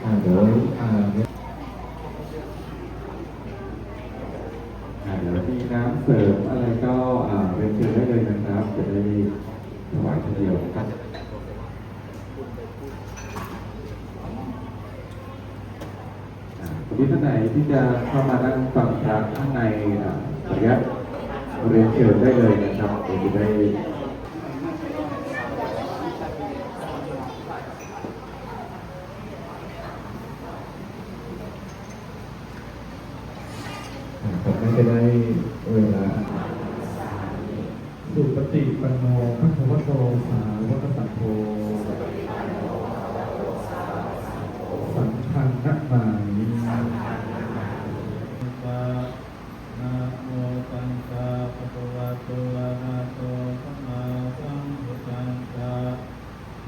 เอาดี๋ยวอาเดี๋ยวมีน้ำเสริมอะไรก็เรียนเชิญได้เลยนะครับจะได้ถวายทีเดียวครับทีท่านไหนที่จะเข้ามานั่งฟังพระข้างในอ่าระยะเรียนเชิญได้เลยนะครับเยวจะได้ ผมไม่จะได้เวลา สุปฏิปันโนพระคัมภโตสาวกสังโฆสังฆังนักมามินะโมตัสสะภะคะวะโตอะระหะโตสัมมาสัมพุทธัสสะ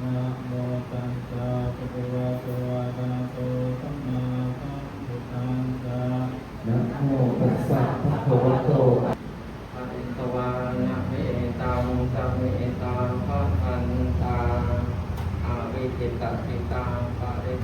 นะโมตัสสะภะคะวะโตอะระหะโตสัมมาสัมพุทธัสสะ โมตัสสะภะคะวะโตปฏิสวานะเมตังสัมเมตังภะคันตาอาวิจิตติตังปะริต